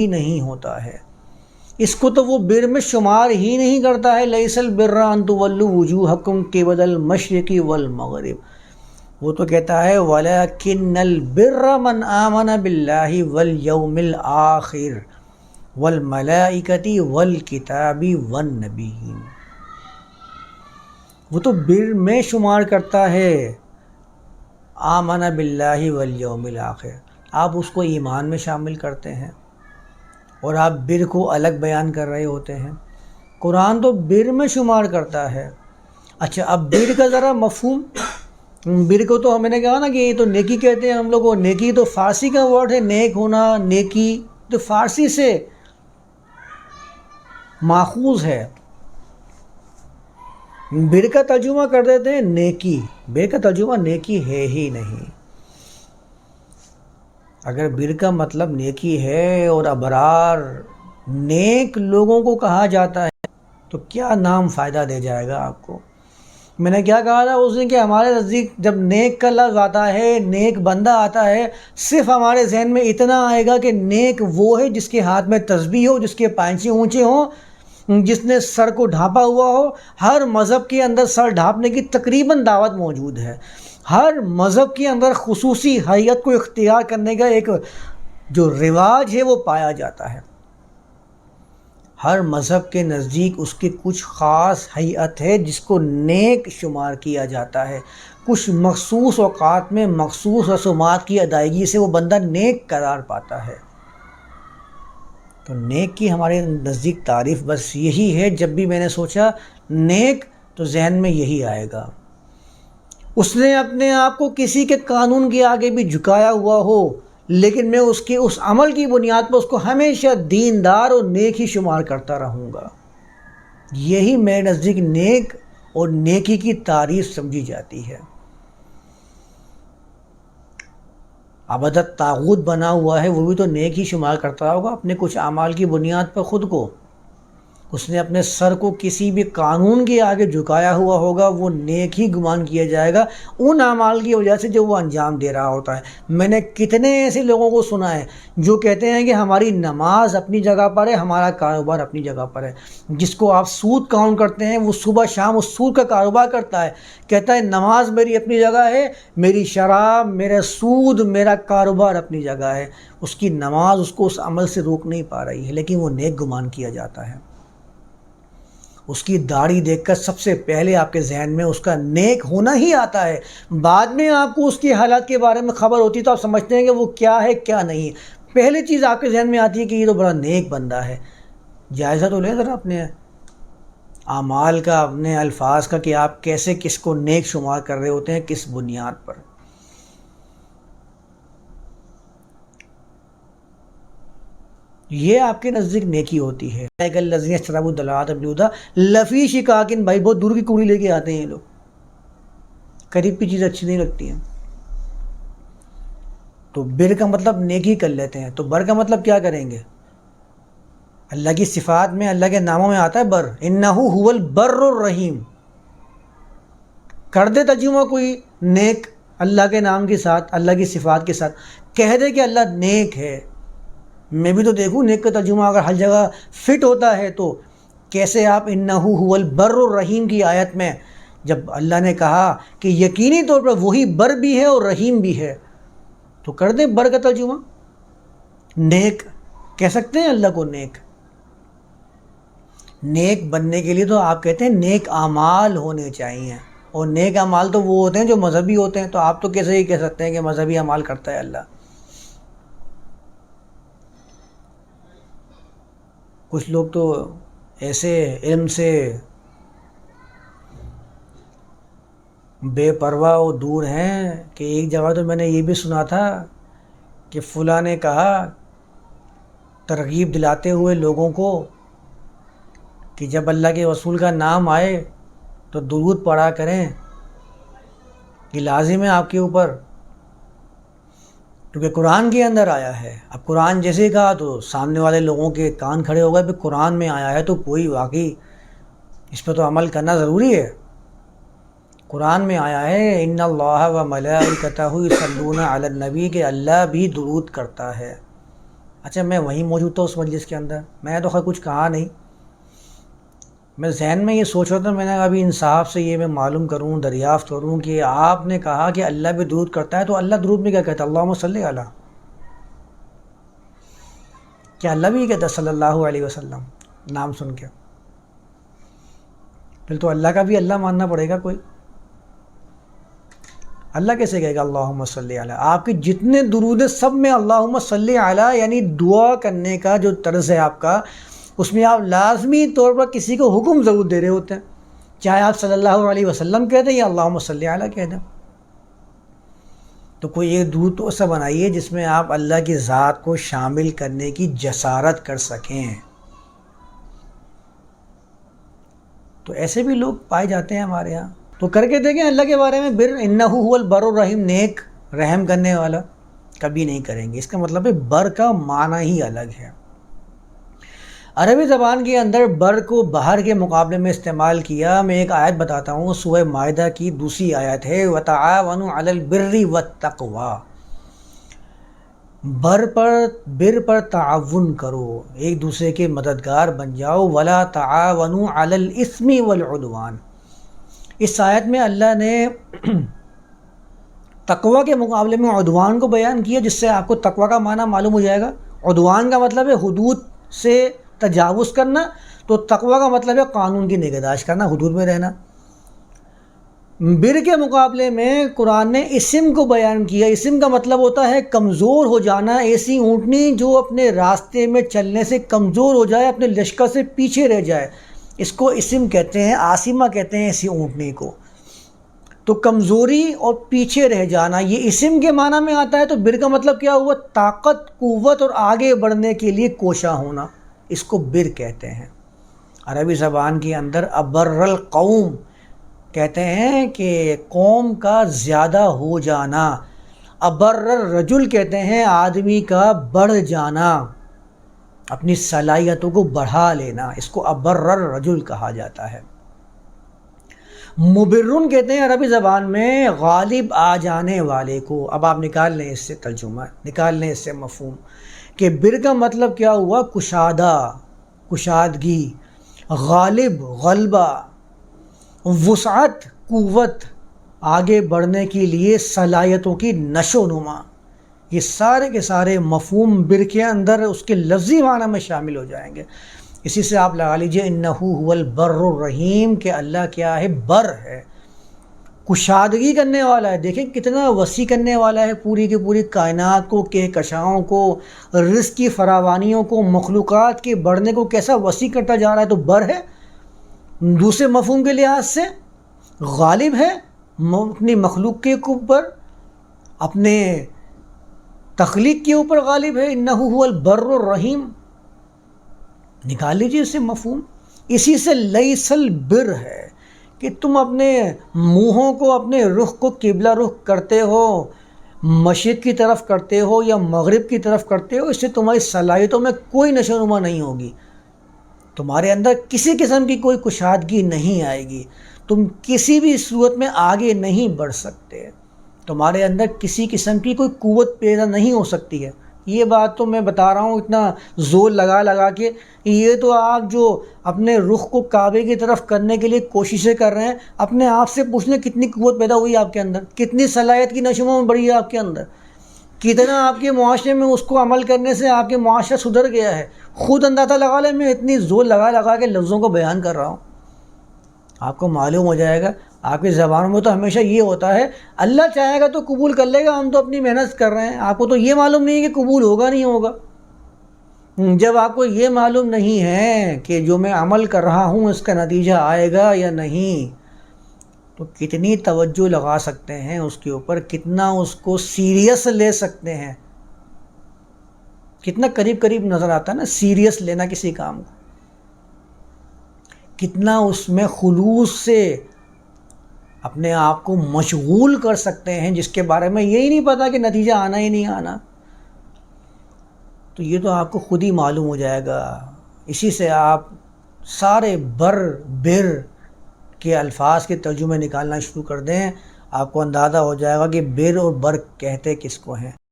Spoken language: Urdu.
ہی نہیں ہوتا ہے۔ اس کو تو وہ بر میں شمار ہی نہیں کرتا ہے۔ لئیسل بران تو ولو وجوہ حکم کے بدل مشرقی والمغرب۔ وہ تو کہتا ہے، ولیکن البر من آمن باللہ والیوم الآخر والملائکتی والکتابی والنبیین۔ وہ تو بر میں شمار کرتا ہے۔ آمن باللہ والیوم الآخر۔ آپ اس کو ایمان میں شامل کرتے ہیں۔ اور آپ بر کو الگ بیان کر رہے ہوتے ہیں۔ قرآن تو بر میں شمار کرتا ہے۔ اچھا اب بر کا ذرا مفہوم۔ بر کو تو ہم نے کہا نا کہ یہ تو نیکی کہتے ہیں ہم لوگ نیکی تو فارسی کا ورڈ ہے۔ نیک ہونا، نیکی تو فارسی سے ماخوذ ہے۔ بر کا ترجمہ کر دیتے ہیں نیکی۔ بر کا ترجمہ نیکی ہے ہی نہیں۔ اگر بر کا مطلب نیکی ہے اور ابرار نیک لوگوں کو کہا جاتا ہے، تو کیا نام فائدہ دے جائے گا آپ کو؟ میں نے کیا کہا تھا اس دن کہ ہمارے نزدیک جب نیک کا لفظ آتا ہے، نیک بندہ آتا ہے، صرف ہمارے ذہن میں اتنا آئے گا کہ نیک وہ ہے جس کے ہاتھ میں تسبیح ہو، جس کے پائنچے اونچے ہوں، جس نے سر کو ڈھانپا ہوا ہو۔ ہر مذہب کے اندر سر ڈھانپنے کی تقریباً دعوت موجود ہے۔ ہر مذہب کے اندر خصوصی حیت کو اختیار کرنے کا ایک جو رواج ہے وہ پایا جاتا ہے۔ ہر مذہب کے نزدیک اس کی کچھ خاص حیت ہے جس کو نیک شمار کیا جاتا ہے۔ کچھ مخصوص اوقات میں مخصوص رسومات کی ادائیگی سے وہ بندہ نیک قرار پاتا ہے۔ تو نیک کی ہمارے نزدیک تعریف بس یہی ہے، جب بھی میں نے سوچا نیک تو ذہن میں یہی آئے گا۔ اس نے اپنے آپ کو کسی کے قانون کے آگے بھی جھکایا ہوا ہو، لیکن میں اس کے اس عمل کی بنیاد پر اس کو ہمیشہ دیندار اور نیک ہی شمار کرتا رہوں گا۔ یہی میرے نزدیک نیک اور نیکی کی تعریف سمجھی جاتی ہے۔ ابدت تاغت بنا ہوا ہے، وہ بھی تو نیک ہی شمار کرتا ہوگا اپنے کچھ اعمال کی بنیاد پر خود کو۔ اس نے اپنے سر کو کسی بھی قانون کے آگے جھکایا ہوا ہوگا، وہ نیک ہی گمان کیا جائے گا۔ ان اعمال کی وجہ سے جو وہ انجام دے رہا ہوتا ہے۔ میں نے کتنے ایسے لوگوں کو سنا ہے جو کہتے ہیں کہ ہماری نماز اپنی جگہ پر ہے، ہمارا کاروبار اپنی جگہ پر ہے۔ جس کو آپ سود کاؤنٹ کرتے ہیں، وہ صبح شام اس سود کا کاروبار کرتا ہے۔ کہتا ہے، نماز میری اپنی جگہ ہے، میری شراب، میرا سود، میرا کاروبار اپنی جگہ ہے۔ اس کی نماز اس کو اس عمل سے روک نہیں پا رہی ہے، لیکن وہ نیک گمان کیا جاتا ہے۔ اس کی داڑھی دیکھ کر سب سے پہلے آپ کے ذہن میں اس کا نیک ہونا ہی آتا ہے۔ بعد میں آپ کو اس کی حالات کے بارے میں خبر ہوتی ہے تو آپ سمجھتے ہیں کہ وہ کیا ہے، کیا نہیں۔ پہلی چیز آپ کے ذہن میں آتی ہے کہ یہ تو بڑا نیک بندہ ہے۔ جائزہ تو لیں ذرا اپنے اعمال کا، اپنے الفاظ کا کہ آپ کیسے کس کو نیک شمار کر رہے ہوتے ہیں، کس بنیاد پر۔ یہ آپ کے نزدیک نیکی ہوتی ہے۔ لفی شکاکن بھائی، بہت دور کی کوڑی لے کے آتے ہیں یہ لوگ۔ قریب کی چیز اچھی نہیں لگتی ہیں۔ تو بر کا مطلب نیکی کر لیتے ہیں۔ تو بر کا مطلب کیا کریں گے؟ اللہ کی صفات میں، اللہ کے ناموں میں آتا ہے بر۔ انہو البر الرحیم۔ کر دے تجمہ کوئی نیک اللہ کے نام کے ساتھ، اللہ کی صفات کے ساتھ۔ کہہ دے کہ اللہ نیک ہے۔ میں بھی تو دیکھوں، نیک کا ترجمہ اگر ہر جگہ فٹ ہوتا ہے تو کیسے آپ انہو کچھ لوگ تو ایسے علم سے بے پرواہ و دور ہیں کہ ایک جگہ تو میں نے یہ بھی سنا تھا کہ فلاں نے کہا، ترغیب دلاتے ہوئے لوگوں کو کہ جب اللہ کے رسول کا نام آئے تو درود پڑھا کریں، یہ لازم ہے آپ کے اوپر۔ کیونکہ قرآن کے اندر آیا ہے۔ اب قرآن جیسے کہا تو سامنے والے لوگوں کے کان کھڑے ہو گئے، پھر قرآن میں آیا ہے تو کوئی واقعی اس پہ تو عمل کرنا ضروری ہے۔ قرآن میں آیا ہے، ان اللہ و ملکتہ صلون علی النبی کہ اللہ بھی درود کرتا ہے۔ اچھا میں وہیں موجود تھا اس مجلس کے اندر، میں تو خیر کچھ کہا نہیں۔ میں ذہن میں یہ سوچ رہا تھا، میں نے ابھی انصاف سے یہ میں معلوم کروں، دریافت کروں کہ آپ نے کہا کہ اللہ بھی درود کرتا ہے، تو اللہ درود میں کیا کہتا ہے؟ اللہ صلی اللہ کیا اللہ بھی کہتا صلی اللہ علیہ وسلم، نام سن کے۔ پھر تو اللہ کا بھی اللہ ماننا پڑے گا کوئی۔ اللہ کیسے کہے گا؟ اللہ صلی علیہ آپ کے جتنے درود سب میں اللہ صلی علیہ یعنی دعا کرنے کا جو طرز ہے آپ کا اس میں آپ لازمی طور پر کسی کو حکم ضرور دے رہے ہوتے ہیں۔ چاہے آپ صلی اللہ علیہ وسلم کہہ دیں یا اللہ صلی علیہ کہہ دیں۔ تو کوئی ایک دودھ تو ایسا بنائیے جس میں آپ اللہ کی ذات کو شامل کرنے کی جسارت کر سکیں۔ تو ایسے بھی لوگ پائے جاتے ہیں ہمارے یہاں۔ تو کر کے دیکھیں اللہ کے بارے میں، بر انحو عربی زبان کے اندر بر کو باہر کے مقابلے میں استعمال کیا، میں ایک آیت بتاتا ہوں سوئے معاہدہ کی دوسری آیت ہے وطاون البری و تقوا بر پر بر پر تعاون کرو، ایک دوسرے کے مددگار بن جاؤ، ولا تعاون الاسمی والعدوان۔ اس آیت میں اللہ نے تقوا کے مقابلے میں عدوان کو بیان کیا، جس سے آپ کو تقوا کا معنی معلوم ہو جائے گا۔ عدوان کا مطلب ہے حدود سے تجاوز کرنا، تو تقوی کا مطلب ہے قانون کی نگہداشت کرنا، حدود میں رہنا۔ بر کے مقابلے میں قرآن نے اسم کو بیان کیا۔ اسم کا مطلب ہوتا ہے کمزور ہو جانا، ایسی اونٹنی جو اپنے راستے میں چلنے سے کمزور ہو جائے، اپنے لشکر سے پیچھے رہ جائے۔ اس کو اسم کہتے ہیں آسمہ کہتے ہیں ایسی اونٹنی کو۔ تو کمزوری اور پیچھے رہ جانا، یہ اسم کے معنی میں آتا ہے، تو بر کا مطلب کیا ہوا؟ طاقت، قوت اور آگے بڑھنے کے لیے کوشاں ہونا۔ اس کو بر کہتے ہیں۔ عربی زبان کے اندر ابر القوم کہتے ہیں کہ قوم کا زیادہ ہو جانا، ابر رجل کہتے ہیں آدمی کا بڑھ جانا، اپنی صلاحیتوں کو بڑھا لینا، اس کو ابر رجل کہا جاتا ہے۔ مبرن کہتے ہیں عربی زبان میں غالب آ جانے والے کو۔ اب آپ نکال لیں اس سے ترجمہ، نکال لیں اس سے مفہوم۔ کہ بر کا مطلب کیا ہوا؟ کشادہ، کشادگی، غالب، غلبہ، وسعت، قوت۔ آگے بڑھنے کے لیے صلاحیتوں کی نشو و نما۔ یہ سارے کے سارے مفہوم بر کے اندر اس کے لفظی معنی میں شامل ہو جائیں گے۔ اسی سے آپ لگا لیجیے انحو البر الرحیم، کہ اللہ کیا ہے، بر ہے۔ کشادگی کرنے والا ہے۔ دیکھیں کتنا وسیع کرنے والا ہے پوری کی پوری کائنات کو، کہکشاؤں کو، رزق کی فراوانیوں کو، مخلوقات کے بڑھنے کو کیسا وسیع کرتا جا رہا ہے تو بر ہے۔ دوسرے مفہوم کے لحاظ سے غالب ہے اپنی مخلوق کے اوپر، اپنے تخلیق کے اوپر غالب ہے۔ انحو البر الرحیم۔ نکال لیجیے اس سے مفہوم۔ اسی سے لئیسل بر ہے کہ تم اپنے منہوں کو، اپنے رخ کو قبلہ رخ کرتے ہو، مشرق کی طرف کرتے ہو یا مغرب کی طرف کرتے ہو، اس سے تمہاری صلاحیتوں میں کوئی نشو نما نہیں ہوگی۔ تمہارے اندر کسی قسم کی کوئی کشادگی نہیں آئے گی۔ تم کسی بھی صورت میں آگے نہیں بڑھ سکتے۔ تمہارے اندر کسی قسم کی کوئی قوت پیدا نہیں ہو سکتی ہے۔ یہ بات تو میں بتا رہا ہوں، اتنا زور لگا لگا کے۔ یہ تو آپ جو اپنے رخ کو کعبے کی طرف کرنے کے لیے کوششیں کر رہے ہیں، اپنے آپ سے پوچھنے کتنی قوت پیدا ہوئی آپ کے اندر، کتنی صلاحیت کی نشموں میں بڑھی ہے آپ کے اندر۔ کتنا آپ کے معاشرے میں اس کو عمل کرنے سے آپ کے معاشرہ سدھر گیا ہے۔ خود اندازہ لگا لیں، میں اتنی زور لگا لگا کے لفظوں کو بیان کر رہا ہوں۔ آپ کو معلوم ہو جائے گا آپ کی زبانوں میں تو ہمیشہ یہ ہوتا ہے، اللہ چاہے گا تو قبول کر لے گا، ہم تو اپنی محنت کر رہے ہیں۔ آپ کو تو یہ معلوم نہیں ہے کہ قبول ہوگا نہیں ہوگا۔ جب آپ کو یہ معلوم نہیں ہے کہ جو میں عمل کر رہا ہوں، اس کا نتیجہ آئے گا یا نہیں، تو کتنی توجہ لگا سکتے ہیں اس کے اوپر، کتنا اس کو سیریس لے سکتے ہیں۔ کتنا قریب قریب نظر آتا ہے نا، سیریس لینا کسی کام کو۔ کتنا اس میں خلوص سے اپنے آپ کو مشغول کر سکتے ہیں، جس کے بارے میں یہی نہیں پتا کہ نتیجہ آنا ہی نہیں آنا۔ تو یہ تو آپ کو خود ہی معلوم ہو جائے گا۔ اسی سے آپ سارے بر بر کے الفاظ کے ترجمے نکالنا شروع کر دیں، آپ کو اندازہ ہو جائے گا کہ بر اور بر کہتے کس کو ہیں۔